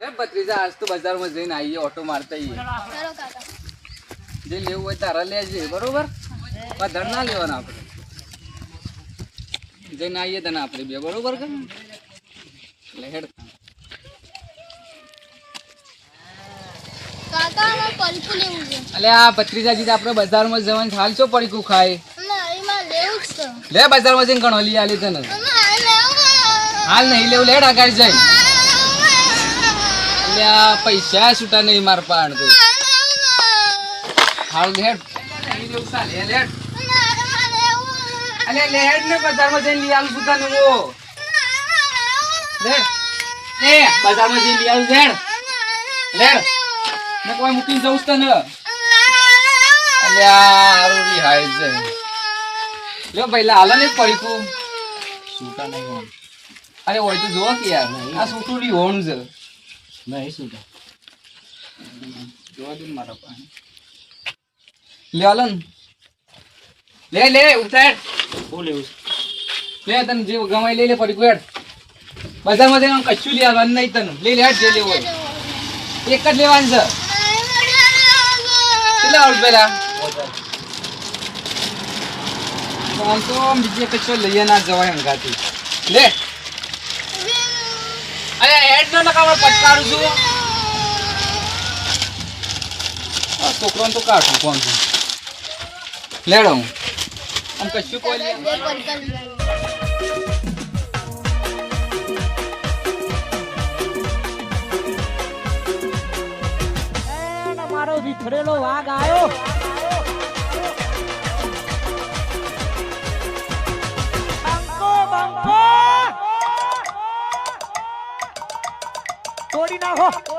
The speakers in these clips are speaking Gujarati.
એ ભત્રીજા આજ તો બજારમાં જઈને આવીએ ઓટો મારતા આવીએ. જે લેવું હોય તારા લેજે બરોબર? વધારે ના લેવાના આપણે. જઈને આવીએ તને આપણે બે બરોબર કે એટલે હેડ. કાકા અમારે પલકું લેવું છે. એટલે આ ભત્રીજાજી આપણે બજારમાં જવાનું હાલ છો પડીકું ખાય? લે બજારમાં જઈને ઘણો લઈ આલી તને. હાલ નહીં લેવું લેડ આગળ જઈ એટલે આ પૈસા છૂટા નહીં માર પાડ તો. હાલ લેડ નહીં લેવું ચાલે, લે લેડ અલે લેડ ને બજારમાં જઈને લઈ આવું છું તને હું. લે. એ બજારમાં જઈને લઈ આવું લેડ લેડ ને કોઈ મૂકીને જવું તને. અલે આ હારું હાય છે. લ્યો પહેલા હાલો ને પડીકું છૂટા નહીં અરે હોય તો જો કે યાર. આ છોટું હોણ છે. નહીં છૂટા જોવા દે મારા પાસે લે હાલો ને. લે લે ઉતાર. શું લેવું લે તને જે ગમાઈ લઈ લે પડી હેડ બજારમાં જઈને કચ્છું લઈ આવવાનું નહીં તને. લઈ લે જે લેવું એક જ લેવાનું છે. કેટલા આવડે પેલા? આમ તો બીજે કચ્છો લઈએ ના જવાય લે હેડ નો નકામો પટકારું છું. આ તો કાઢું કોણ છે? લેડો હું. આમ કશું કોઈ લે મારો વિખરેલો વાઘ આવ્યો 站好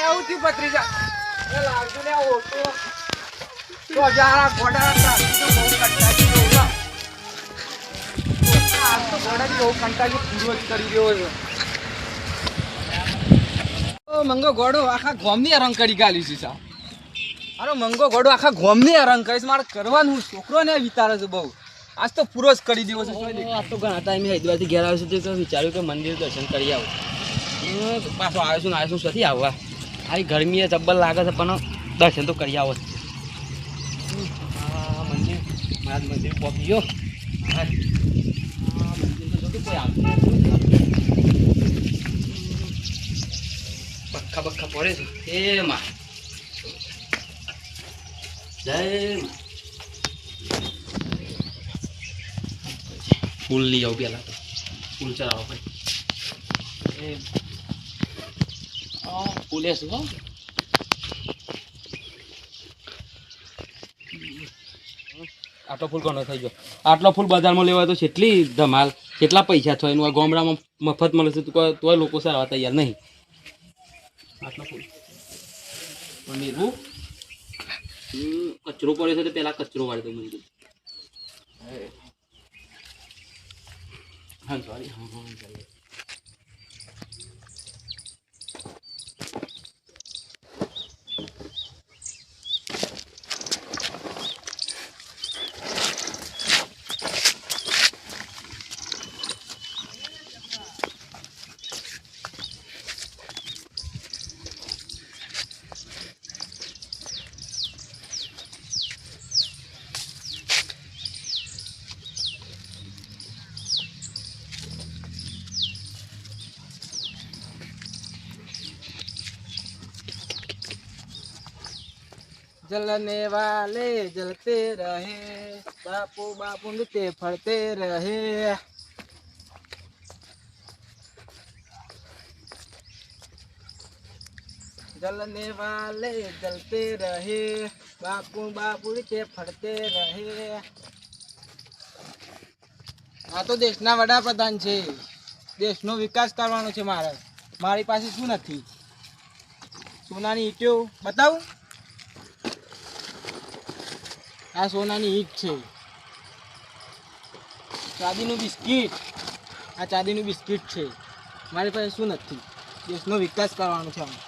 એવું થયું ભત્રીજા. એ લાવજો ને ઓટો તો જારા ઘોડા મંગો ઘોડો આખા ગોમની રંગ કરી ગાલી છે સા અરે મંગો ગોડો આખા ગોમની રંગ કરીશ. મારે કરવાનું છોકરો ને વિચારે છે બહુ. આજ તો પૂરો જ કરી દેવો છે આજ તો ઘણા ટાઈમે હરિદ્વારથી ઘેર આવ્યો છું તો વિચાર્યું કે મંદિર દર્શન કરી આવું. પાછો આવ્યો છું ને આવ્યો છું નથી આવવા. આ ગરમી એ લાગે છે પણ દર્શન તો કરી આવો મંદિર મારા મંદિર પહોંચી ગયો. બક્કા બક્કા પડે છે. એ માં. ફૂલ લઈ આવું પહેલાં તો ફૂલ ચલાવો ભાઈ. ફૂલે શું હો. આટલો ફૂલ કોનો થઈ ગયો? આટલો ફૂલ બજારમાં લેવાય તો કેટલી ધમાલ કેટલા પૈસા થાય? એનું આ ગામડામાં મફત મળે છે તો લોકો સારા તૈયાર નહીં. આટલો ફૂલ. પણ હમ, કચરો પડ્યો છે તો પેલા કચરો વાળતો મંદિર હા સોરી હા હા જલને વાલે જલતે રહે, બાપુ બાપુ તે ફરતે રહે. જલને વાલે જલતે રહે, બાપુ બાપુ તે ફરતે રહે. આ તો દેશના વડાપ્રધાન છે. દેશનો વિકાસ કરવાનો છે મારે. મારી પાસે શું નથી? સોનાની ઈટીઓ બતાવું? આ સોનાની ઈટ છે. ચાંદીનું બિસ્કિટ. આ ચાંદીનું બિસ્કિટ છે. મારી પાસે શું નથી. દેશનો વિકાસ કરવાનો છે આમાં.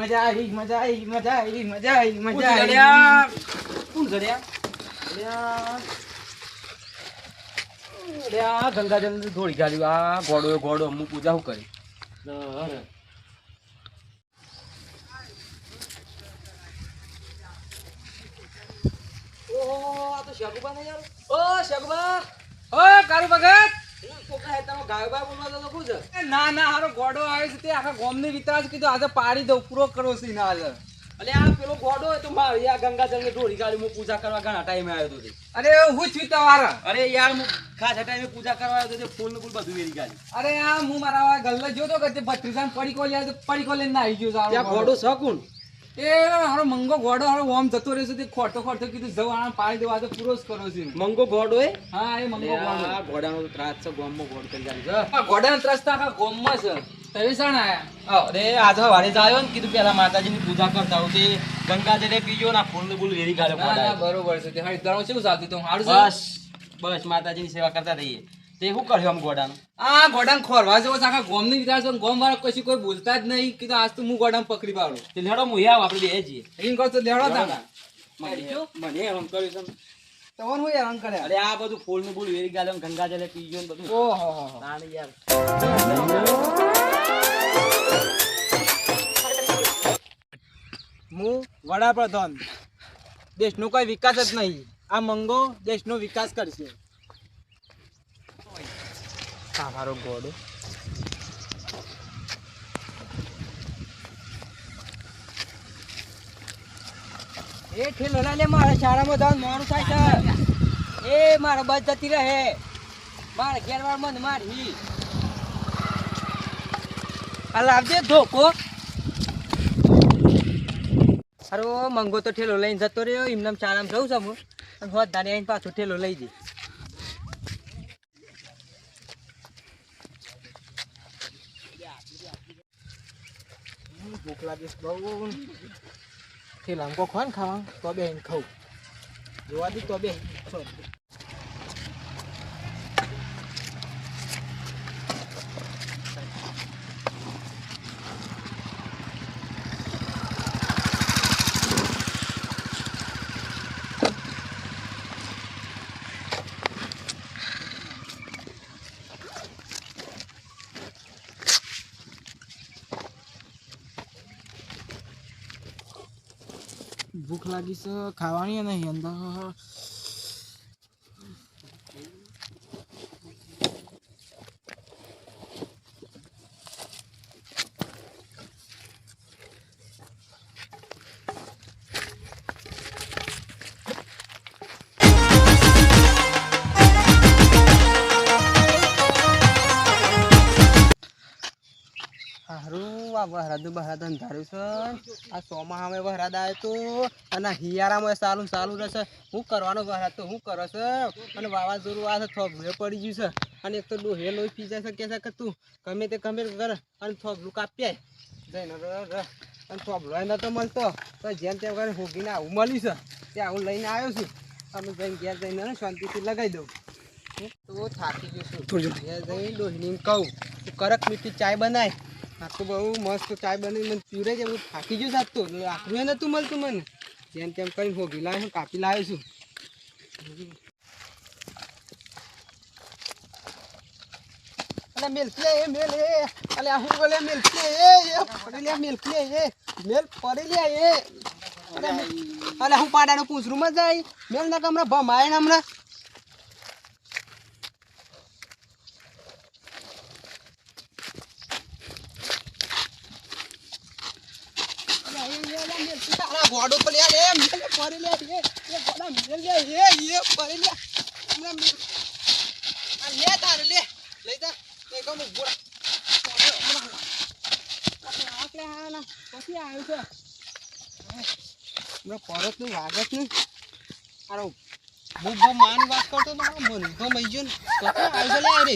મજા આવી મજા આવી મજા આવી મજા આવી મજા આવી. કોણ અલ્યા ગંગાજલ ધોળી ગાડ્યું આ ઘોડો ઘોડો અમુક પૂજા શું કરી? ઓહો આ તો શગુબા ને યાર. ઓ શગુબા ઓ કારુ ભગત. ના ના હારો ગોડો આવ્યો છે તે આખા ગોમની વિતરાજ કીધું આજે પાડી દઉં પૂરો કરો છે ના આજે અલે આ પેલો ગોડો તો મારી આ ગંગાજળ ને ઢોળી ગાડી હું પૂજા કરવા ઘણા ટાઈમે આવ્યો હતો અરે હું છું તમારા. અરે યાર હું ખાસા ટાઈમે પૂજા કરવા આવ્યો હતો ફૂલનું ફૂલ બધું વેરી ગાડી અરે આ હું મારા ગલ્લે જોતો કે તે ભત્રીજાને પડીકો લે પડીકો લઈને આવી ગયો ત્યાં ગોડો શકું એ હારો મંગો ગોડો હારો ઓમ જતો રહેશે તે ખોટો ખોટો કીધું જવું આને પાડી દેવા આજે પૂરો જ કરો છે. મંગો ગોડો એ? હા એ મંગો ગોડો. આ ઘોડાનો ત્રાસ છે ગોમમાં ગોડ કરી જાય છે. આ ગોડાનો ત્રાસ તો આખા ગોમમાં છે. આયા અરે આજે ને કીધું પેલા માતાજીની પૂજા કરતા હું તે ગંગાજળે પીજો ના ફૂલ ને વેરી ના બરોબર છે. તે બસ માતાજીની સેવા કરતા રહીએ. તે શું કર્યું આમ ગોડાનું? આ ગોડાને ખોરવા જેવો છે આખા ગોમની વિચાર ગોમ વાળા કશું કોઈ બોલતા જ નહીં કીધું આજ તો હું ગોડાને પકડી પાડું. તે લેડો હું આવ આપણે બે જઈએ. એમ કહો તો લેવડો તા મને મને એમ કર્યું છે. હું હેરાન કરે અરે આ બધું ફૂલનું વેરી પીજો ને બધું. ઓહો હો હો. યાર. હું વડાપ્રધાન. દેશનો કોઈ વિકાસ જ નહીં. આ મંગો દેશનો વિકાસ કરશે. આ મારો એ ઠેલો લે, મારા શાળામાં જવાનું મોડું થાય છે. એ મારા બસ જતી રહે. મારા ઘેરવાળ મન મારી. આ લાવજે ધોકો. અરે મંગો તો ઠેલો લઈને જતો રહ્યો એમને ચાલામાં જઉં છું હું. અને હોત ધાને આવીને પાછો ઠેલો લઈ જઈ ભૂખ લાગીશ બહુ. ઠેલામાં કોક હોય ને ખાવા તો બે ખાવું જોવા દી તો બે ભૂખ લાગી છે ખાવાની નહીં અંદર હારું બહાદન બહરાદ છે. આ સોમાં અમે વહરાદ આવ્યો તો અને હિયારામાં ચાલુ ચાલુ રહેશે. હું કરવાનો વહરાદ તો હું કરો છે. અને વાવાઝોડું આ છે થોભે પડી ગયું છે. અને એક તો ડોહે લોહી પી જાય છે કે છે કે તું? ગમે તે ગમે કર. અને થોભલું કાપ્યા જઈને અને થોભલો ય નતો મળતો તો. જેમ તેમ કરીને હોગીને આવું મળ્યું છે. ત્યાં હું લઈને આવ્યો છું. અમે જઈને ઘેર જઈને શાંતિથી લગાવી દઉં. હું તો થાકી ગયું છું. ઘેર જઈને ડોહીને કહું તું કરક મીઠી ચાય બનાય. આ તો બહુ મસ્ત ચાય બની, મને પીવડે છે, હું થાકી ગયો સાત તો. આખરું નતું મળતું મને. જેમ તેમ કરીને ભોગી લાવ્યો કાપી લાવ્યો છું. અલે મિલ્કી એ મેલ, એ. અલે હું બોલે મિલ્કી એ એ. પડી લે મિલ્કી એ. મેલ પડી લે, એ. અલે હું પાડાનો પૂછરું માં જાય મેલ ના કમરા ભમાય ને હમણાં અલે એ એ લે મિલ્કી તારા ગોડો પર લે એ મેલ પડી લે એ એ ગોડા મેલ લે એ એ પડી લે. મેલ આ લે તારે, લે. લઈ જા. એ ગમ બોડા આપણે હાના. પછી આવ્યું છે. હમણાં પરતનું વાગતનું અરે હું બહુ માન વાત કરતો તો મને તો મઈ ગયો ને. પછી આવ્યું અરે